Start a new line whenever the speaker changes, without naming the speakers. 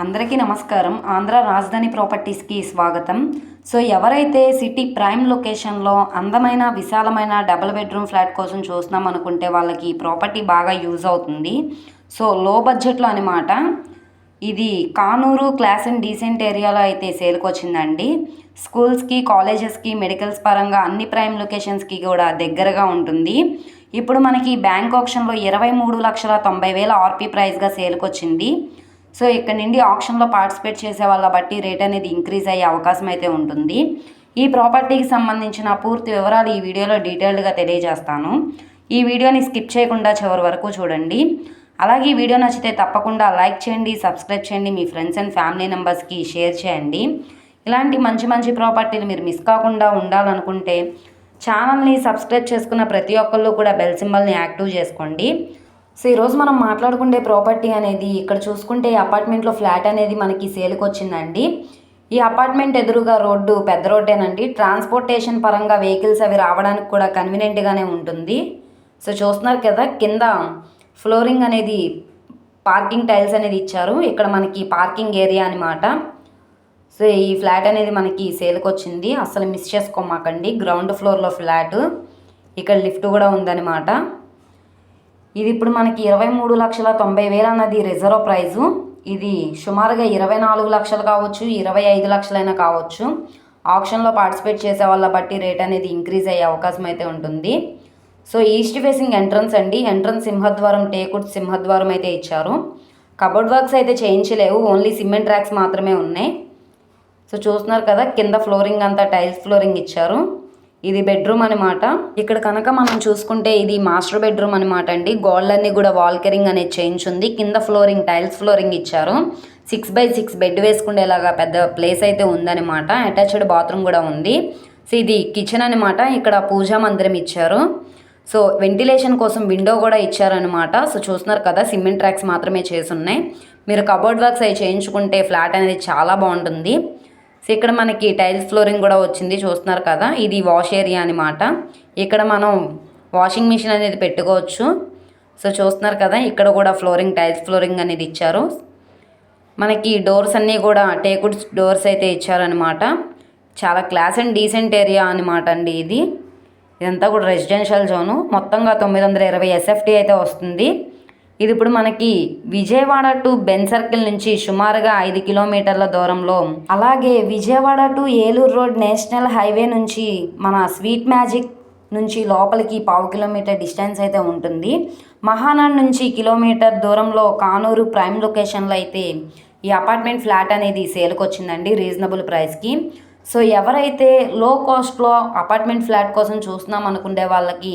అందరికీ నమస్కారం. ఆంధ్ర రాజధాని ప్రాపర్టీస్కి స్వాగతం. సో ఎవరైతే సిటీ ప్రైమ్ లొకేషన్లో అందమైన విశాలమైన డబుల్ బెడ్రూమ్ ఫ్లాట్ కోసం చూస్తున్నాం అనుకుంటే వాళ్ళకి ఈ ప్రాపర్టీ బాగా యూజ్ అవుతుంది. సో లో బడ్జెట్లో అనమాట ఇది కానూరు క్లాస్ అండ్ డీసెంట్ ఏరియాలో అయితే సేల్కి వచ్చిందండి. స్కూల్స్కి కాలేజెస్కి మెడికల్స్ పరంగా అన్ని ప్రైమ్ లొకేషన్స్కి కూడా దగ్గరగా ఉంటుంది. ఇప్పుడు మనకి బ్యాంక్ ఆప్షన్లో ఇరవై మూడు లక్షల తొంభై వేల ఆర్పీ ప్రైస్గా సేల్కి వచ్చింది. సో ఇక్కడ నుండి ఆప్షన్లో పార్టిసిపేట్ చేసే వాళ్ళ బట్టి రేట్ అనేది ఇంక్రీజ్ అయ్యే అవకాశం అయితే ఉంటుంది. ఈ ప్రాపర్టీకి సంబంధించిన పూర్తి వివరాలు ఈ వీడియోలో డీటెయిల్డ్గా తెలియజేస్తాను. ఈ వీడియోని స్కిప్ చేయకుండా చివరి వరకు చూడండి. అలాగే ఈ వీడియో నచ్చితే తప్పకుండా లైక్ చేయండి సబ్స్క్రైబ్ చేయండి మీ ఫ్రెండ్స్ అండ్ ఫ్యామిలీ మెంబర్స్కి షేర్ చేయండి. ఇలాంటి మంచి మంచి ప్రాపర్టీలు మీరు మిస్ కాకుండా ఉండాలనుకుంటే ఛానల్ని సబ్స్క్రైబ్ చేసుకున్న ప్రతి ఒక్కళ్ళు కూడా బెల్ సింబల్ని యాక్టివ్ చేసుకోండి. సో ఈరోజు మనం మాట్లాడుకునే ప్రాపర్టీ అనేది ఇక్కడ చూసుకుంటే ఈ అపార్ట్మెంట్లో ఫ్లాట్ అనేది మనకి సేల్కి వచ్చిందండి. ఈ అపార్ట్మెంట్ ఎదురుగా రోడ్డు పెద్ద రోడ్డేనండి. ట్రాన్స్పోర్టేషన్ పరంగా వెహికల్స్ అవి రావడానికి కూడా కన్వీనియంట్గానే ఉంటుంది. సో చూస్తున్నారు కదా కింద ఫ్లోరింగ్ అనేది పార్కింగ్ టైల్స్ అనేది ఇచ్చారు. ఇక్కడ మనకి పార్కింగ్ ఏరియా అనమాట సో ఈ ఫ్లాట్ అనేది మనకి సేల్కి వచ్చింది. అసలు మిస్ చేసుకోమాకండి. గ్రౌండ్ ఫ్లోర్లో ఫ్లాట్. ఇక్కడ లిఫ్ట్ కూడా ఉందన్నమాట. ఇది ఇప్పుడు మనకి ఇరవై మూడు లక్షల తొంభై వేలు అన్నది రిజర్వ్ ప్రైజు ఇది సుమారుగా ఇరవై నాలుగు లక్షలు కావచ్చు ఇరవై ఐదు లక్షలైనా కావచ్చు. ఆప్షన్లో పార్టిసిపేట్ చేసే వాళ్ళ బట్టి రేట్ అనేది ఇంక్రీజ్ అయ్యే అవకాశం అయితే ఉంటుంది. సో ఈస్ట్ ఫేసింగ్ ఎంట్రన్స్ అండి. ఎంట్రన్స్ సింహద్వారం టేకుడ్ సింహద్వారం అయితే ఇచ్చారు. కబోర్డ్ వర్క్స్ అయితే చేయించలేవు. ఓన్లీ సిమెంట్ ట్రాక్స్ మాత్రమే ఉన్నాయి. సో చూస్తున్నారు కదా కింద ఫ్లోరింగ్ అంతా టైల్స్ ఫ్లోరింగ్ ఇచ్చారు. ఇది బెడ్రూమ్ అనమాట ఇక్కడ కనుక మనం చూసుకుంటే ఇది మాస్టర్ బెడ్రూమ్ అనమాట అండి. గోల్డన్ని కూడా వాల్కరింగ్ అనేది చేయించుంది కింద ఫ్లోరింగ్ టైల్స్ ఫ్లోరింగ్ ఇచ్చారు. సిక్స్ బై సిక్స్ బెడ్ వేసుకునేలాగా పెద్ద ప్లేస్ అయితే ఉందన్నమాట. అటాచ్డ్ బాత్రూమ్ కూడా ఉంది. సో ఇది కిచెన్ అనమాట ఇక్కడ పూజా మందిరం ఇచ్చారు. సో వెంటిలేషన్ కోసం విండో కూడా ఇచ్చారనమాట సో చూస్తున్నారు కదా సిమెంట్ ట్రాక్స్ మాత్రమే చేసి ఉన్నాయి. మీరు కబోర్డ్ వర్క్స్ అవి చేయించుకుంటే ఫ్లాట్ అనేది చాలా బాగుంటుంది. సో ఇక్కడ మనకి టైల్స్ ఫ్లోరింగ్ కూడా వచ్చింది చూస్తున్నారు కదా? ఇది వాష్ ఏరియా అనమాట ఇక్కడ మనం వాషింగ్ మిషన్ అనేది పెట్టుకోవచ్చు. సో చూస్తున్నారు కదా ఇక్కడ కూడా ఫ్లోరింగ్ టైల్స్ ఫ్లోరింగ్ అనేది ఇచ్చారు. మనకి డోర్స్ అన్నీ కూడా టేకుడ్ డోర్స్ అయితే ఇచ్చారనమాట చాలా క్లాస్ అండ్ డీసెంట్ ఏరియా అనమాట అండి ఇది. ఇదంతా కూడా రెసిడెన్షియల్ జోను. మొత్తంగా తొమ్మిది వందల ఇరవై ఎస్ఎఫ్టీ అయితే వస్తుంది. ఇది ఇప్పుడు మనకి విజయవాడ టు బెన్ సర్కిల్ నుంచి సుమారుగా ఐదు కిలోమీటర్ల దూరంలో. అలాగే Vijayawada to Eluru road national highway నుంచి మన స్వీట్ మ్యాజిక్ నుంచి లోపలికి పావు కిలోమీటర్ డిస్టెన్స్ అయితే ఉంటుంది. మహానాడ్ నుంచి కిలోమీటర్ దూరంలో కానూరు ప్రైమ్ లొకేషన్లో అయితే ఈ అపార్ట్మెంట్ ఫ్లాట్ అనేది సేల్కి వచ్చిందండి రీజనబుల్ ప్రైస్కి. సో ఎవరైతే లో కాస్ట్లో అపార్ట్మెంట్ ఫ్లాట్ కోసం చూస్తున్నాం అనుకునే వాళ్ళకి